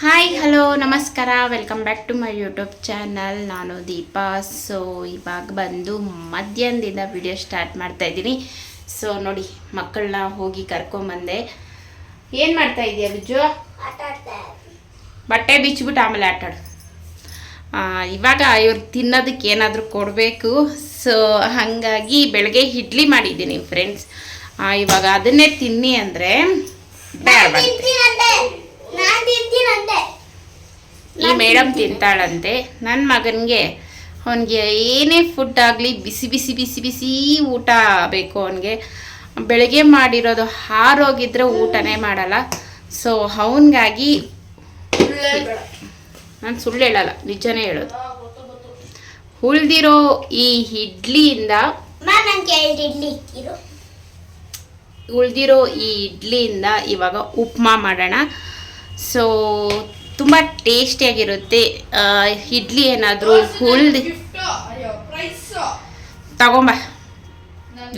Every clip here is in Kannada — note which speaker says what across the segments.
Speaker 1: ಹಾಯ್ ಹಲೋ ನಮಸ್ಕಾರ. Welcome back to my YouTube channel ನಾನು ದೀಪಾ. ಸೊ ಇವಾಗ ಬಂದು ಮಧ್ಯಾಹ್ನದಿಂದ ವಿಡಿಯೋ ಸ್ಟಾರ್ಟ್ ಮಾಡ್ತಾ ಇದ್ದೀನಿ. ಸೊ ನೋಡಿ ಮಕ್ಕಳನ್ನ ಹೋಗಿ ಕರ್ಕೊಂಬಂದೆ. ಏನು ಮಾಡ್ತಾ ಇದೆಯಾ ಬಿಜ್ಜು? ಬಟ್ಟೆ ಬಿಚ್ಚಿಬಿಟ್ಟು ಆಮೇಲೆ ಆಟಾಡು ಇವಾಗ ಇವ್ರು ತಿನ್ನೋದಕ್ಕೆ ಏನಾದರೂ ಕೊಡಬೇಕು. ಸೊ ಹಾಗಾಗಿ ಬೆಳಗ್ಗೆ ಇಡ್ಲಿ ಮಾಡಿದ್ದೀನಿ ಫ್ರೆಂಡ್ಸ್ ಇವಾಗ ಅದನ್ನೇ ತಿನ್ನಿ ಅಂದರೆ ಬೇಡ ಈ ಮೇಡಮ್ ತಿಂತಾಳಂತೆ. ನನ್ನ ಮಗನಿಗೆ ಅವನಿಗೆ ಏನೇ ಫುಡ್ ಆಗಲಿ ಬಿಸಿ ಬಿಸಿ ಬಿಸಿ ಬಿಸಿ ಊಟ ಬೇಕು ಅವನಿಗೆ. ಬೆಳಗ್ಗೆ ಮಾಡಿರೋದು ಹಾರೋಗಿದ್ರೆ ಊಟನೇ ಮಾಡಲ್ಲ. ಸೊ ಅವನಿಗಾಗಿ ನಾನು ಸುಳ್ಳು ಹೇಳಲ್ಲ ನಿಜನೇ ಹೇಳೋದು. ಉಳ್ದಿರೋ ಈ ಇಡ್ಲಿಯಿಂದ ಉಳ್ದಿರೋ ಈ ಇಡ್ಲಿಯಿಂದ ಇವಾಗ ಉಪ್ಮಾ ಮಾಡೋಣ. ಸೊ ತುಂಬ ಟೇಸ್ಟಿಯಾಗಿರುತ್ತೆ ಇಡ್ಲಿ ಏನಾದರೂ ಹುಳ್ದು ತಗೊಂಬ.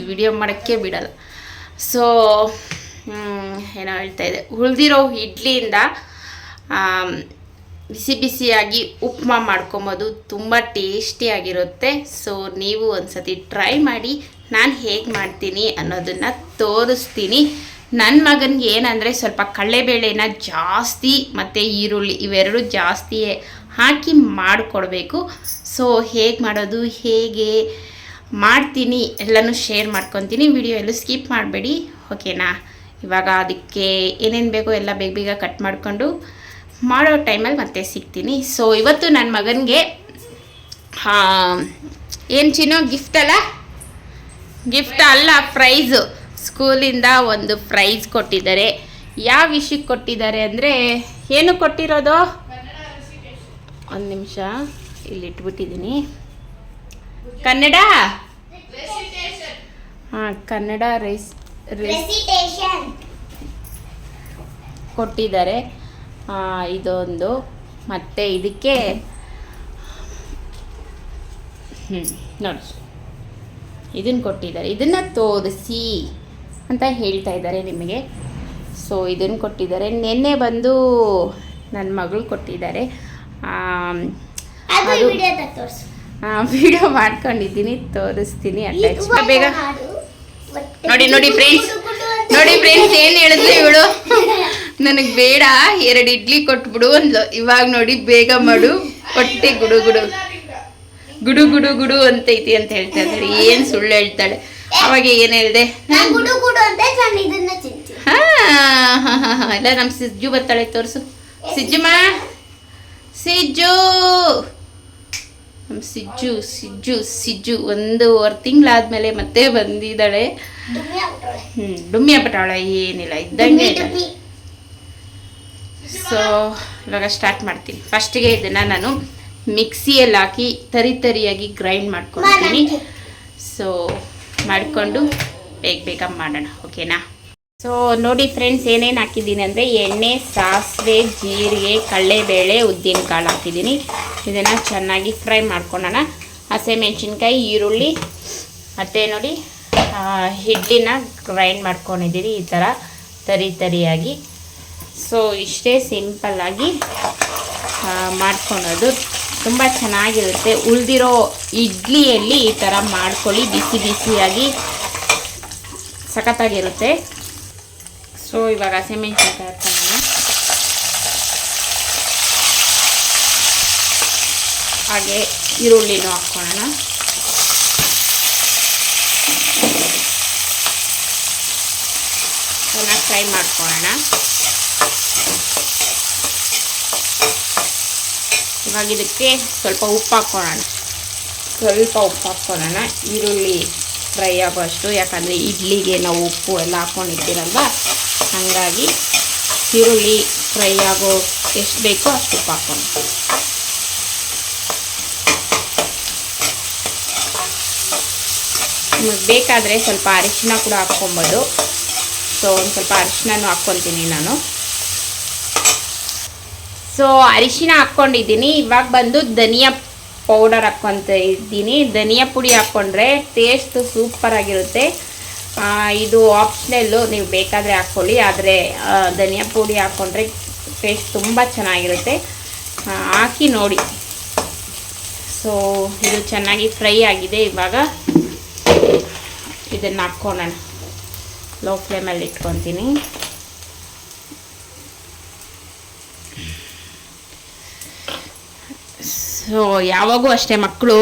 Speaker 1: ವಿಡಿಯೋ ಮಾಡೋಕ್ಕೆ ಬಿಡಲ್ಲ. ಸೊ ಏನೋ ಹೇಳ್ತಾ ಇದೆ. ಉಳಿದಿರೋ ಇಡ್ಲಿಯಿಂದ ಬಿಸಿ ಬಿಸಿಯಾಗಿ ಉಪ್ಮಾ ಮಾಡ್ಕೊಬೋದು. ತುಂಬ ಟೇಸ್ಟಿಯಾಗಿರುತ್ತೆ ಸೊ ನೀವು ಒಂದು ಸತಿ ಟ್ರೈ ಮಾಡಿ. ನಾನು ಹೇಗೆ ಮಾಡ್ತೀನಿ ಅನ್ನೋದನ್ನು ತೋರಿಸ್ತೀನಿ. ನನ್ನ ಮಗನಿಗೆ ಏನಂದರೆ ಸ್ವಲ್ಪ ಕಡಲೆಬೇಳೆನ ಜಾಸ್ತಿ ಮತ್ತು ಈರುಳ್ಳಿ ಇವೆರಡು ಜಾಸ್ತಿಯೇ ಹಾಕಿ ಮಾಡಿಕೊಡ್ಬೇಕು. ಸೊ ಹೇಗೆ ಮಾಡೋದು, ಹೇಗೆ ಮಾಡ್ತೀನಿ ಎಲ್ಲನೂ ಶೇರ್ ಮಾಡ್ಕೊತೀನಿ. ವಿಡಿಯೋ ಎಲ್ಲೂ ಸ್ಕಿಪ್ ಮಾಡಬೇಡಿ. ಓಕೆನಾ ಇವಾಗ ಅದಕ್ಕೆ ಏನೇನು ಬೇಕೋ ಎಲ್ಲ ಬೇಗ ಬೇಗ ಕಟ್ ಮಾಡಿಕೊಂಡು ಮಾಡೋ ಟೈಮಲ್ಲಿ ಮತ್ತೆ ಸಿಗ್ತೀನಿ. ಸೊ ಇವತ್ತು ನನ್ನ ಮಗನಿಗೆ ಏನು ಚಿನ್ನೋ? ಗಿಫ್ಟ್ ಅಲ್ಲ? ಗಿಫ್ಟ್ ಅಲ್ಲ ಪ್ರೈಸು ಸ್ಕೂಲಿಂದ ಒಂದು ಪ್ರೈಸ್ ಕೊಟ್ಟಿದ್ದಾರೆ. ಯಾವ ವಿಷಯಕ್ಕೆ ಕೊಟ್ಟಿದ್ದಾರೆ ಅಂದರೆ ಏನು ಕೊಟ್ಟಿರೋದು? ಒಂದು ನಿಮಿಷ ಇಲ್ಲಿ ಇಟ್ಬಿಟ್ಟಿದ್ದೀನಿ. ಕನ್ನಡ? ಹಾಂ ಕನ್ನಡ ರೈಸ್ ರೈಸ್ ಕೊಟ್ಟಿದ್ದಾರೆ. ಇದೊಂದು. ಮತ್ತೆ ಇದಕ್ಕೆ ಹ್ಞೂ ನೋಡಿ. ಇದನ್ನು ಕೊಟ್ಟಿದ್ದಾರೆ. ಇದನ್ನು ತೋರಿಸಿ. ಅಂತ ಹೇಳ್ತಾ ಇದ್ದಾರೆ ನಿಮಗೆ. ಸೊ ಇದನ್ನು ಕೊಟ್ಟಿದ್ದಾರೆ. ನಿನ್ನೆ ಬಂದು ನನ್ನ ಮಗಳು ಕೊಟ್ಟಿದ್ದಾರೆ. ವಿಡಿಯೋ ಮಾಡ್ಕೊಂಡಿದ್ದೀನಿ ತೋರಿಸ್ತೀನಿ ಅಟ್ಯಾಚ್ ಬೇಗ ನೋಡಿ ನೋಡಿ ಫ್ರೆಂಡ್ಸ್ ನೋಡಿ ಫ್ರೆಂಡ್ಸ್ ಏನು ಹೇಳಿದ್ಲು ಇವಳು? ನನಗೆ ಬೇಡ ಎರಡು ಇಡ್ಲಿ ಕೊಟ್ಬಿಡು ಅಂದ್ಲು. ಇವಾಗ ನೋಡಿ ಬೇಗ ಮಾಡು. ಹೊಟ್ಟೆ ಗುಡು ಗುಡು. ಗುಡು ಗುಡು ಗುಡು ಅಂತೈತಿ ಅಂತ ಹೇಳ್ತಾ ಇದ್ದಾರೆ. ಏನು ಸುಳ್ಳು ಹೇಳ್ತಾಳೆ. ಅವಾಗ ಏನ್ ಹೇಳಿದೆ? ಹಾ ಹಾ ಹಾ ಹಾ. ಎಲ್ಲ ನಮ್ಮ ಸಿಜ್ಜು ಬರ್ತಾಳೆ ತೋರಿಸು. ಸಿಜ್ಜಮ್ಮ? ಸಿಜ್ಜು! ನಮ್ಮ ಸಿಜ್ಜು ಸಿಜ್ಜು ಸಿಜ್ಜು. ಒಂದೂವರೆ ತಿಂಗಳಾದ್ಮೇಲೆ ಮತ್ತೆ ಬಂದಿದ್ದಾಳೆ. ಹ್ಞೂ ಡುಮ್ಮಿ ಆಗ್ಬಿಟ್ಟಾಳ. ಏನಿಲ್ಲ ಇದ್ದಂಗೆ ಸೊ ಇವಾಗ ಸ್ಟಾರ್ಟ್ ಮಾಡ್ತೀನಿ. ಫಸ್ಟಿಗೆ ಇದನ್ನು ನಾನು ಮಿಕ್ಸಿಯಲ್ಲಿ ಹಾಕಿ ತರಿ ತರಿಯಾಗಿ ಗ್ರೈಂಡ್ ಮಾಡ್ಕೊಳ್ತೀನಿ. ಸೊ ಮಾಡಿಕೊಂಡು ಬೇಗ ಬೇಗ ಮಾಡೋಣ, ಓಕೆನಾ? ಸೊ ನೋಡಿ ಫ್ರೆಂಡ್ಸ್ ಏನೇನು ಹಾಕಿದ್ದೀನಿ ಅಂದರೆ ಎಣ್ಣೆ, ಸಾಸಿವೆ, ಜೀರಿಗೆ, ಕಡಲೆಬೇಳೆ, ಉದ್ದಿನಕಾಳು ಹಾಕಿದ್ದೀನಿ. ಇದನ್ನು ಚೆನ್ನಾಗಿ ಫ್ರೈ ಮಾಡ್ಕೊಳ್ಳೋಣ. ಹಸಿಮೆಣ್ಸಿನ್ಕಾಯಿ ಈರುಳ್ಳಿ, ಮತ್ತು ನೋಡಿ ಹಿಟ್ಟಿನ ಗ್ರೈಂಡ್ ಮಾಡ್ಕೊಂಡಿದ್ದೀನಿ ಈ ಥರ ತರಿ ತರಿಯಾಗಿ. ಸೊ ಇಷ್ಟೇ ಸಿಂಪಲ್ಲಾಗಿ ಮಾಡ್ಕೊಳೋದು ತುಂಬ ಚೆನ್ನಾಗಿರುತ್ತೆ. ಉಳಿದಿರೋ ಇಡ್ಲಿಯಲ್ಲಿ ಈ ಥರ ಮಾಡ್ಕೊಳ್ಳಿ. ಬಿಸಿ ಬಿಸಿಯಾಗಿ ಸಖತ್ತಾಗಿರುತ್ತೆ. ಸೊ ಇವಾಗ ಹಸಿಮೆಣ್ಸಿನ್ಕಾಯಿ ಹಾಕ್ಕೊಳ್ಳೋಣ ಹಾಗೆ ಈರುಳ್ಳಿನೂ ಹಾಕ್ಕೊಳ್ಳೋಣ ಚೆನ್ನಾಗಿ ಫ್ರೈ ಮಾಡ್ಕೊಳ್ಳೋಣ. ಇವಾಗ ಇದಕ್ಕೆ ಸ್ವಲ್ಪ ಉಪ್ಪು ಹಾಕ್ಕೊಳ್ಳೋಣ ಸ್ವಲ್ಪ ಉಪ್ಪು ಹಾಕ್ಕೊಳ್ಳೋಣ ಈರುಳ್ಳಿ ಫ್ರೈ ಆಗೋಷ್ಟು ಯಾಕಂದರೆ ಇಡ್ಲಿಗೆ ನಾವು ಉಪ್ಪು ಎಲ್ಲ ಹಾಕ್ಕೊಂಡಿರ್ತೀರಲ್ವ ಹಾಗಾಗಿ ಈರುಳ್ಳಿ ಫ್ರೈ ಆಗೋ ಎಷ್ಟು ಬೇಕೋ ಅಷ್ಟು ಉಪ್ಪು ಹಾಕ್ಕೊಂಡು ನಿಮಗೆ ಬೇಕಾದರೆ ಸ್ವಲ್ಪ ಅರಿಶಿನ ಕೂಡ ಹಾಕ್ಕೊಬೋದು. ಸೊ ಒಂದು ಸ್ವಲ್ಪ ಅರಿಶಿನೂ ಹಾಕ್ಕೊತೀನಿ ನಾನು. ಸೊ ಅರಿಶಿನ ಹಾಕ್ಕೊಂಡಿದ್ದೀನಿ. ಇವಾಗ ಬಂದು ಧನಿಯಾ ಪೌಡರ್ ಹಾಕ್ಕೊತ ಇದ್ದೀನಿ. ಧನಿಯಾ ಪುಡಿ ಹಾಕ್ಕೊಂಡ್ರೆ ಟೇಸ್ಟ್ ಸೂಪರ್ ಆ, ಇದು ಆಪ್ಷನಲ್ಲು ನೀವು ಬೇಕಾದರೆ ಹಾಕ್ಕೊಳ್ಳಿ. ಆದರೆ ಧನಿಯಾ ಪುಡಿ ಹಾಕ್ಕೊಂಡ್ರೆ ಟೇಸ್ಟ್ ತುಂಬ ಚೆನ್ನಾಗಿರುತ್ತೆ. ಹಾಕಿ ನೋಡಿ. ಸೊ ಇದು ಚೆನ್ನಾಗಿ ಫ್ರೈ ಆಗಿದೆ. ಇವಾಗ ಇದನ್ನು ಹಾಕ್ಕೊಳ್ಳೋಣ. ಲೋ ಫ್ಲೇಮಲ್ಲಿ ಇಟ್ಕೊತೀನಿ ಸೊ ಯಾವಾಗೂ ಅಷ್ಟೇ ಮಕ್ಕಳು.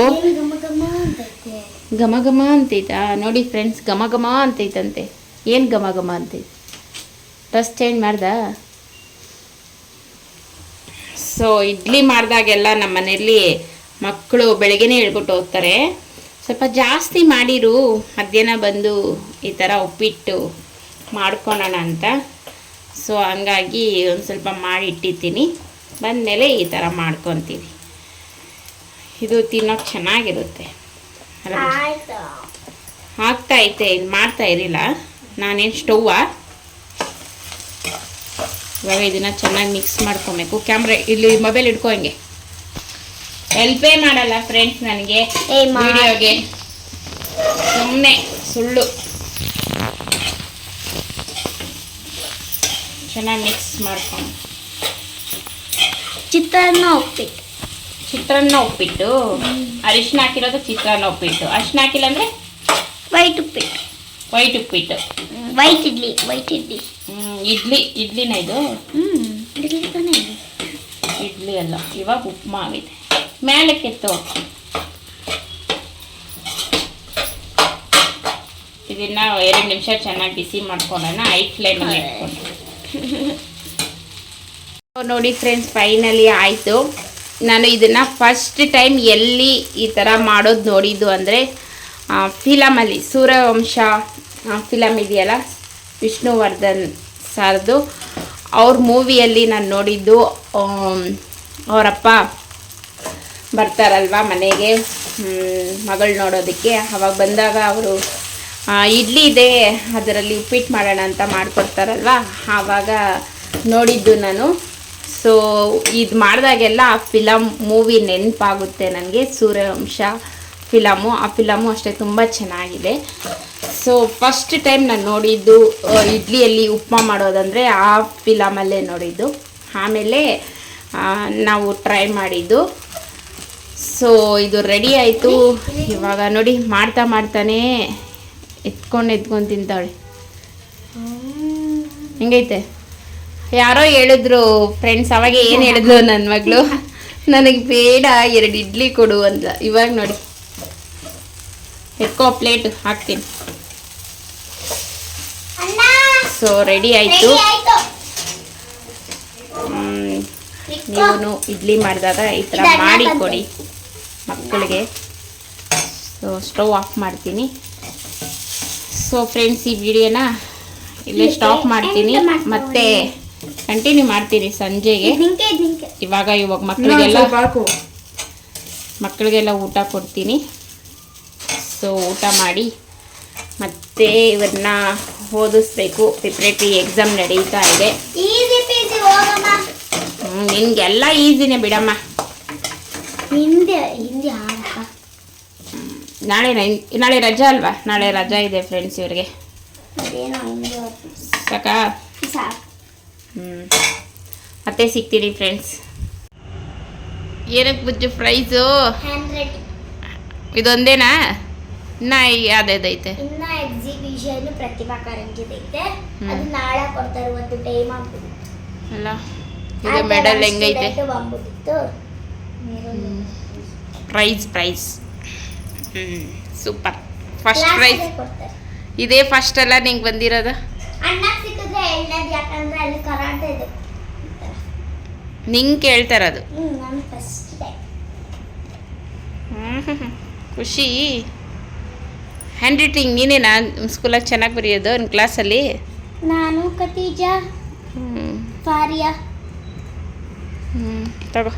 Speaker 2: ಘಮ ಘಮ ಅಂತೈತ.
Speaker 1: ನೋಡಿ ಫ್ರೆಂಡ್ಸ್ ಘಮ ಘಮ ಅಂತೈತಂತೆ. ಏನು ಘಮ ಘಮ ಅಂತೈತೆ? ಡ್ರೆಸ್ ಚೇಂಜ್ ಮಾಡ್ದ? ಸೊ ಇಡ್ಲಿ ಮಾಡಿದಾಗೆಲ್ಲ ನಮ್ಮ ಮನೆಯಲ್ಲಿ ಮಕ್ಕಳು ಬೆಳಗ್ಗೆನೇ ಹೇಳ್ಬಿಟ್ಟು ಹೋಗ್ತಾರೆ. ಸ್ವಲ್ಪ ಜಾಸ್ತಿ ಮಾಡಿರು ಮಧ್ಯಾಹ್ನ ಬಂದು ಈ ಥರ ಉಪ್ಪಿಟ್ಟು ಮಾಡ್ಕೊಳೋಣ ಅಂತ. ಸೊ ಹಂಗಾಗಿ ಒಂದು ಸ್ವಲ್ಪ ಮಾಡಿ ಇಟ್ಟಿರ್ತೀನಿ. ಬಂದಮೇಲೆ ಈ ಥರ ಮಾಡ್ಕೊತೀವಿ. ಇದು ತಿನ್ನೋಕೆ ಚೆನ್ನಾಗಿರುತ್ತೆ. ಆಗ್ತಾ ಐತೆ ಇಲ್ಲಿ ಮಾಡ್ತಾ ಇರಲಿಲ್ಲ ನಾನೇನು ಸ್ಟೌವ? ಇವಾಗ ಇದನ್ನ ಚೆನ್ನಾಗಿ ಮಿಕ್ಸ್ ಮಾಡ್ಕೊಬೇಕು. ಕ್ಯಾಮ್ರಾ ಇಲ್ಲಿ ಮೊಬೈಲ್ ಇಟ್ಕೊ ಹಂಗೆ. ಹೆಲ್ಪೇ ಮಾಡಲ್ಲ ಫ್ರೆಂಡ್ಸ್ ನನಗೆ. ವಿಡಿಯೋಗೆ. ಸುಮ್ಮನೆ ಸುಳ್ಳು. ಚೆನ್ನಾಗಿ ಮಿಕ್ಸ್ ಮಾಡ್ಕೊಂಡು.
Speaker 2: ಚಿತ್ರಾನ್ನ ಉಪ್ಪಿಟ್ಟು.
Speaker 1: ಚಿತ್ರಾನ್ನ ಉಪ್ಪಿಟ್ಟು. ಅರಿಶಿನ ಹಾಕಿರೋದು ಚಿತ್ರಾನ್ನ ಉಪ್ಪಿಟ್ಟು. ಅರಿಶಿನ ಹಾಕಿಲ್ಲ ಅಂದರೆ?
Speaker 2: ವೈಟ್ ಉಪ್ಪಿಟ್ಟು.
Speaker 1: ವೈಟ್ ಉಪ್ಪಿಟ್ಟು.
Speaker 2: White idli white idli.
Speaker 1: Idli ಇಡ್ಲಿನ ಇದು?
Speaker 2: ಇಡ್ಲಿ ತಾನೇ
Speaker 1: ಇಡ್ಲಿ ಅಲ್ಲ ಇವಾಗ ಉಪ್ಮಾ ಆಗಿದೆ. ಮೇಲಕ್ಕೆತ್ತು ಇದನ್ನ ಎರಡು ನಿಮಿಷ ಚೆನ್ನಾಗಿ ಬಿಸಿ ಮಾಡ್ಕೊಳ್ಳೋಣ ಐ ಫ್ಲೇಮಲ್ಲಿ ಇಟ್ಕೊಂಡು. ನೋಡಿ ಫ್ರೆಂಡ್ಸ್ ಫೈನಲಿ ಆಯಿತು. ನಾನು ಇದನ್ನು ಫಸ್ಟ್ ಟೈಮ್ ಎಲ್ಲಿ ಈ ಥರ ಮಾಡೋದು ನೋಡಿದ್ದು ಅಂದರೆ ಫಿಲಮಲ್ಲಿ ಸೂರ್ಯವಂಶ ಫಿಲಮ್ ಇದೆಯಲ್ಲ, ವಿಷ್ಣುವರ್ಧನ್ ಸರ್ದು, ಅವ್ರ ಮೂವಿಯಲ್ಲಿ ನಾನು ನೋಡಿದ್ದು ಅವರಪ್ಪ ಬರ್ತಾರಲ್ವ ಮನೆಗೆ ಮಗಳು ನೋಡೋದಕ್ಕೆ. ಅವಾಗ ಬಂದಾಗ ಅವರು ಇಡ್ಲಿ ಇದೆ, ಅದರಲ್ಲಿ ಉಪ್ಪಿಟ್ಟು ಮಾಡೋಣ ಅಂತ ಮಾಡಿಕೊಡ್ತಾರಲ್ವ. ಆವಾಗ ನೋಡಿದ್ದು ನಾನು. ಸೊ ಇದು ಮಾಡಿದಾಗೆಲ್ಲ ಆ ಫಿಲಮ್ ಮೂವಿ ನೆನಪಾಗುತ್ತೆ ನನಗೆ. ಸೂರ್ಯವಂಶ ಫಿಲಮು ಆ ಫಿಲಮು ಅಷ್ಟೇ ತುಂಬ ಚೆನ್ನಾಗಿದೆ. ಸೊ ಫಸ್ಟ್ ಟೈಮ್ ನಾನು ನೋಡಿದ್ದು ಇಡ್ಲಿಯಲ್ಲಿ ಉಪ್ಮಾ ಮಾಡೋದಂದರೆ ಆ ಫಿಲಮಲ್ಲೇ ನೋಡಿದ್ದು. ಆಮೇಲೆ ನಾವು ಟ್ರೈ ಮಾಡಿದ್ದು. ಸೊ ಇದು ರೆಡಿ ಆಯಿತು. ಇವಾಗ ನೋಡಿ ಮಾಡ್ತಾ ಮಾಡ್ತಾನೆ ಎತ್ಕೊಂಡು ಎತ್ಕೊಂಡು ತಿಂತಾಳೆ. ಹೆಂಗೈತೆ? ಯಾರೋ ಹೇಳಿದ್ರು ಫ್ರೆಂಡ್ಸ್ ಅವಾಗ ಏನು ಹೇಳಿದ್ರು ನನ್ನ ಮಗಳು? ನನಗೆ ಬೇಡ ಎರಡು ಇಡ್ಲಿ ಕೊಡು ಅಂತ ಇವಾಗ ನೋಡಿ. ಎಕ್ಕೋ ಪ್ಲೇಟ್ ಹಾಕ್ತೀನಿ. ಸೊ ರೆಡಿ ಆಯಿತು.
Speaker 2: ಆಯ್ತು.
Speaker 1: ನೀವು ಇಡ್ಲಿ ಮಾಡಿದಾಗ ಈ ಥರ ಮಾಡಿ ಕೊಡಿ ಮಕ್ಕಳಿಗೆ. ಸೊ ಸ್ಟವ್ ಆಫ್ ಮಾಡ್ತೀನಿ. ಸೊ ಫ್ರೆಂಡ್ಸ್ ಈ ವಿಡಿಯೋನ ಇಲ್ಲೇ ಸ್ಟಾಪ್ ಮಾಡ್ತೀನಿ. ಮತ್ತೆ ಕಂಟಿನ್ಯೂ ಮಾಡ್ತೀರಿ ಸಂಜೆಗೆ. ಇವಾಗ ಇವಾಗ ಮಕ್ಕಳಿಗೆಲ್ಲ ಮಕ್ಕಳಿಗೆಲ್ಲ ಊಟ ಕೊಡ್ತೀನಿ. ಸೊ ಊಟ ಮಾಡಿ ಮತ್ತೆ ಇವನ್ನ ಓದಿಸ್ಬೇಕು. ಪ್ರಿಪ್ರೇಟರಿ ಎಕ್ಸಾಮ್ ನಡೀತಾ ಇದೆ. ನಿನ್ಗೆಲ್ಲ ಈಸಿನೇ ಬಿಡಮ್ಮ. ನಾಳೆ ನಾಳೆ ರಜಾ ಅಲ್ವಾ? ನಾಳೆ ರಜಾ ಇದೆ ಫ್ರೆಂಡ್ಸ್ ಇವ್ರಿಗೆ. ಸಾಕಾ. ಮತ್ತೆ ಸಿಗ್ತೀರಿ ಫ್ರೆಂಡ್ಸ್ ಏನಕ್ಕೆ ಬುಜ್ಜು ಪ್ರೈಸು ಇದೊಂದೇನಾ? ಇನ್ನ ಯಾವ್ದೈತೆ
Speaker 2: ಇನ್ನ ಎಕ್ಸಿಬಿಷನ್ ಪ್ರತಿಭಾ ಕಾರಂಜಿದೈತೆ.
Speaker 1: ಹ್ಮ್.
Speaker 2: ಅದು ನಾಳೆ ಕೊಡ್ತಾರೆ ಒಂದು ಟೈಮ್ ಆಗ್ಬಿಟ್ಟು
Speaker 1: ಅಲ್ಲ ಇದು ಮೆಡಲ್ ಹೆಂಗೈತೆ? ಪ್ರೈಸ್ ಪ್ರೈಸ್ ಹ್ಞೂ ಸೂಪರ್ ಫಸ್ಟ್ ಪ್ರೈಸ್ ಇದೇ ಫಸ್ಟ್ ಅಲ್ಲ ನಿಂಗೆ ಬಂದಿರೋದು?
Speaker 2: ಅಣ್ಣ ಸಿಕ್ಕಿದ್ರೆ ಎರಡನೇದು ಯಾಕಂದ್ರೆ ಅಲ್ಲಿ ಕರಾಟೆ ಇದೆ.
Speaker 1: ನಿಂಗೆ ಕೇಳ್ತಾ ಇರೋದು.
Speaker 2: ನಾನು ಫಸ್ಟ್
Speaker 1: ಖುಷಿ. ಹ್ಯಾಂಡ್ ರೈಟಿಂಗ್ ನೀನೇನಾ ಸ್ಕೂಲಾಗ ಚೆನ್ನಾಗಿ ಬರೆಯೋದು ನಿಮ್ಮ ಕ್ಲಾಸಲ್ಲಿ
Speaker 2: ನಾನು ಕತೀಜಾ
Speaker 1: ಹ್ಞೂ
Speaker 2: ಫಾರಿಯಾ.
Speaker 1: ಹ್ಞೂ ತಗೋ.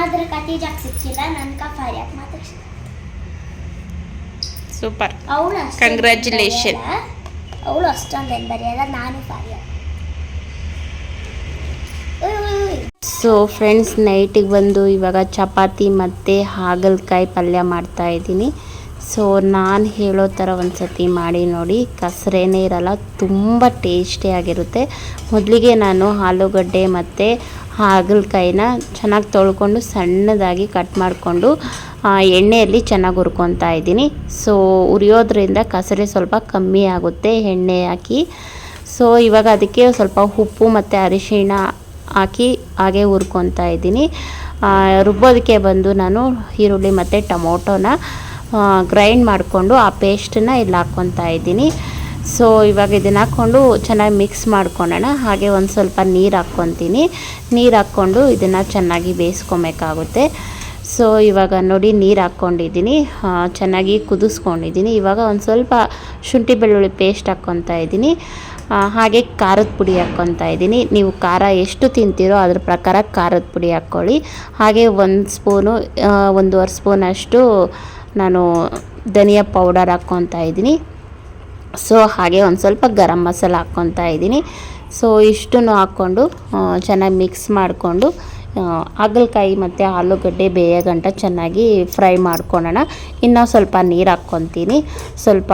Speaker 2: ಆದರೆ ಕತೀಜಾಕ್ ಸಿಕ್ಕಿಲ್ಲ ನನ್ಕ ಫಾರಿಯಾಕ್ ಮಾತ್ರ
Speaker 1: ಸೂಪರ್.
Speaker 2: ಅವಳು
Speaker 1: Congratulation.
Speaker 2: ಅವಳು ಅಷ್ಟೊಂದೇನು ಬರೆಯಲ್ಲ ನಾನು ಉಯ್.
Speaker 1: ಸೊ ಫ್ರೆಂಡ್ಸ್ ನೈಟಿಗೆ ಬಂದು ಇವಾಗ ಚಪಾತಿ ಮತ್ತು ಹಾಗಲಕಾಯಿ ಪಲ್ಯ ಮಾಡ್ತಾ ಇದ್ದೀನಿ. ಸೊ ನಾನು ಹೇಳೋ ಥರ ಒಂದು ಸತಿ ಮಾಡಿ ನೋಡಿ. ಕಸರೇನೇ ಇರಲ್ಲ, ತುಂಬ ಟೇಸ್ಟಿಯಾಗಿರುತ್ತೆ ಮೊದಲಿಗೆ ನಾನು ಆಲೂಗಡ್ಡೆ ಮತ್ತು ಹಾಗಲಕಾಯಿನ ಚೆನ್ನಾಗಿ ತೊಳ್ಕೊಂಡು ಸಣ್ಣದಾಗಿ ಕಟ್ ಮಾಡಿಕೊಂಡು ಎಣ್ಣೆಯಲ್ಲಿ ಚೆನ್ನಾಗಿ ಹುರ್ಕೊತಾ ಇದ್ದೀನಿ. ಸೊ ಉರಿಯೋದ್ರಿಂದ ಕಸರೆ ಸ್ವಲ್ಪ ಕಮ್ಮಿ ಆಗುತ್ತೆ ಎಣ್ಣೆ ಹಾಕಿ. ಸೊ, ಇವಾಗ ಅದಕ್ಕೆ ಸ್ವಲ್ಪ ಉಪ್ಪು ಮತ್ತು ಅರಿಶಿಣ ಹಾಕಿ ಹಾಗೆ ಹುರ್ಕೊತಾ ಇದ್ದೀನಿ. ರುಬ್ಬೋದಕ್ಕೆ ಬಂದು ನಾನು ಈರುಳ್ಳಿ ಮತ್ತು ಟೊಮೊಟೊನ ಗ್ರೈಂಡ್ ಮಾಡಿಕೊಂಡು ಆ ಪೇಸ್ಟನ್ನ ಇಲ್ಲಿ ಹಾಕ್ಕೊತಾ ಇದ್ದೀನಿ. ಸೊ ಇವಾಗ ಇದನ್ನ ಹಾಕ್ಕೊಂಡು ಚೆನ್ನಾಗಿ ಮಿಕ್ಸ್ ಮಾಡ್ಕೊಳ್ಳೋಣ ಹಾಗೆ ಒಂದು ಸ್ವಲ್ಪ ನೀರು ಹಾಕ್ಕೊತೀನಿ. ನೀರು ಹಾಕ್ಕೊಂಡು ಇದನ್ನು ಚೆನ್ನಾಗಿ ಬೇಯಿಸ್ಕೊಬೇಕಾಗುತ್ತೆ. ಸೊ ಇವಾಗ ನೋಡಿ ನೀರು ಹಾಕ್ಕೊಂಡಿದ್ದೀನಿ. ಚೆನ್ನಾಗಿ ಕುದಿಸ್ಕೊಂಡಿದ್ದೀನಿ. ಇವಾಗ ಒಂದು ಸ್ವಲ್ಪ ಶುಂಠಿ ಬೆಳ್ಳುಳ್ಳಿ ಪೇಸ್ಟ್ ಹಾಕ್ಕೊತಾ ಇದ್ದೀನಿ. ಹಾಗೆ ಖಾರದ ಪುಡಿ ಹಾಕ್ಕೊತಾ ಇದ್ದೀನಿ. ನೀವು ಖಾರ ಎಷ್ಟು ತಿಂತೀರೋ ಅದ್ರ ಪ್ರಕಾರ ಖಾರದ ಪುಡಿ ಹಾಕ್ಕೊಳ್ಳಿ. ಹಾಗೆ ಒಂದು ಸ್ಪೂನು ಒಂದೂವರೆ ಸ್ಪೂನಷ್ಟು ನಾನು ಧನಿಯಾ ಪೌಡರ್ ಹಾಕ್ಕೊತಾ ಇದ್ದೀನಿ. ಸೊ ಹಾಗೆ ಒಂದು ಸ್ವಲ್ಪ ಗರಂ ಮಸಾಲ ಹಾಕ್ಕೊತಾ ಇದ್ದೀನಿ. ಸೊ ಇಷ್ಟನ್ನು ಹಾಕ್ಕೊಂಡು ಚೆನ್ನಾಗಿ ಮಿಕ್ಸ್ ಮಾಡಿಕೊಂಡು ಹಾಗಲಕಾಯಿ ಮತ್ತು ಆಲೂಗಡ್ಡೆ ಬೇಯೋ ಗಂಟ ಚೆನ್ನಾಗಿ ಫ್ರೈ ಮಾಡ್ಕೊಳ್ಳೋಣ ಇನ್ನೂ ಸ್ವಲ್ಪ ನೀರು ಹಾಕ್ಕೊತೀನಿ. ಸ್ವಲ್ಪ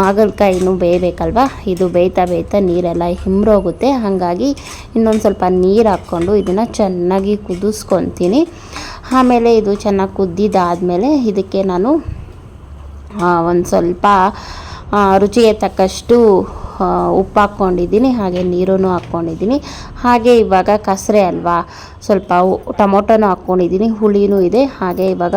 Speaker 1: ಹಾಗಲಕಾಯಿನೂ ಬೇಯಬೇಕಲ್ವ? ಇದು ಬೇಯ್ತಾ ಬೇಯ್ತಾ ನೀರೆಲ್ಲ ಹಿಮ್ರೋಗುತ್ತೆ. ಹಾಗಾಗಿ ಇನ್ನೊಂದು ಸ್ವಲ್ಪ ನೀರು ಹಾಕ್ಕೊಂಡು ಇದನ್ನು ಚೆನ್ನಾಗಿ ಕುದಿಸ್ಕೊತೀನಿ. ಆಮೇಲೆ ಇದು ಚೆನ್ನಾಗಿ ಕುದ್ದಿದ್ದಾದಮೇಲೆ ಇದಕ್ಕೆ ನಾನು ಒಂದು ಸ್ವಲ್ಪ ರುಚಿಗೆ ತಕ್ಕಷ್ಟು ಉಪ್ಪು ಹಾಕ್ಕೊಂಡಿದ್ದೀನಿ, ಹಾಗೆ ನೀರೂ ಹಾಕ್ಕೊಂಡಿದ್ದೀನಿ. ಹಾಗೆ ಇವಾಗ ಕಸರೆ ಅಲ್ವಾ, ಸ್ವಲ್ಪ ಟೊಮೊಟೊನೂ ಹಾಕ್ಕೊಂಡಿದ್ದೀನಿ, ಹುಳಿನೂ ಇದೆ. ಹಾಗೆ ಇವಾಗ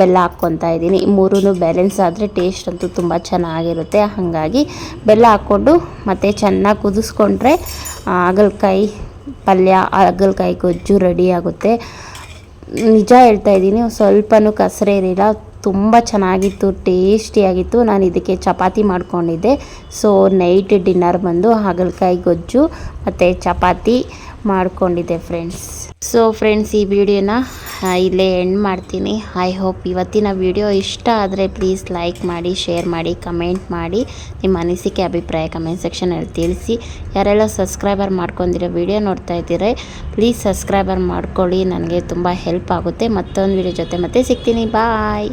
Speaker 1: ಬೆಲ್ಲ ಹಾಕ್ಕೊತಾ ಇದ್ದೀನಿ. ಮೂರೂ ಬ್ಯಾಲೆನ್ಸ್ ಆದರೆ ಟೇಸ್ಟ್ ಅಂತೂ ತುಂಬ ಚೆನ್ನಾಗಿರುತ್ತೆ. ಹಾಗಾಗಿ ಬೆಲ್ಲ ಹಾಕ್ಕೊಂಡು ಮತ್ತು ಚೆನ್ನಾಗಿ ಕುದಿಸ್ಕೊಂಡ್ರೆ ಹಾಗಲ್ಕಾಯಿ ಹಾಗಲಕಾಯಿ ಪಲ್ಯ, ಹಾಗಲಕಾಯಿ ಗೊಜ್ಜು ರೆಡಿ ಆಗುತ್ತೆ. ನಿಜ ಹೇಳ್ತಾ ಇದ್ದೀನಿ ಸ್ವಲ್ಪನೂ ಕಸರೆ ಇರಲಿಲ್ಲ. ತುಂಬ ಚೆನ್ನಾಗಿತ್ತು, ಟೇಸ್ಟಿಯಾಗಿತ್ತು. ನಾನು ಇದಕ್ಕೆ ಚಪಾತಿ ಮಾಡಿಕೊಂಡಿದ್ದೆ. ಸೊ ನೈಟ್ ಡಿನ್ನರ್ ಬಂದು ಹಾಗಲಕಾಯಿ ಗೊಜ್ಜು ಮತ್ತು ಚಪಾತಿ ಮಾಡಿಕೊಂಡಿದ್ದೆ ಫ್ರೆಂಡ್ಸ್ ಸೊ ಫ್ರೆಂಡ್ಸ್ ಈ ವಿಡಿಯೋನ ಇಲ್ಲೇ ಎಂಡ್ ಮಾಡ್ತೀನಿ. ಐ ಹೋಪ್ ಇವತ್ತಿನ ವಿಡಿಯೋ ಇಷ್ಟ ಆದರೆ ಪ್ಲೀಸ್ ಲೈಕ್ ಮಾಡಿ ಶೇರ್ ಮಾಡಿ ಕಮೆಂಟ್ ಮಾಡಿ. ನಿಮ್ಮ ಅನಿಸಿಕೆ, ಅಭಿಪ್ರಾಯ ಕಮೆಂಟ್ ಸೆಕ್ಷನಲ್ಲಿ ತಿಳಿಸಿ. ಯಾರೆಲ್ಲ ಸಬ್ಸ್ಕ್ರೈಬರ್ ಮಾಡ್ಕೊಂಡಿರೋ ವಿಡಿಯೋ ನೋಡ್ತಾ ಇದ್ದೀರಿ ಪ್ಲೀಸ್ ಸಬ್ಸ್ಕ್ರೈಬರ್ ಮಾಡ್ಕೊಳ್ಳಿ. ನನಗೆ ತುಂಬ ಹೆಲ್ಪ್ ಆಗುತ್ತೆ. ಮತ್ತೊಂದು ವಿಡಿಯೋ ಜೊತೆ ಮತ್ತೆ ಸಿಗ್ತೀನಿ. ಬಾಯ್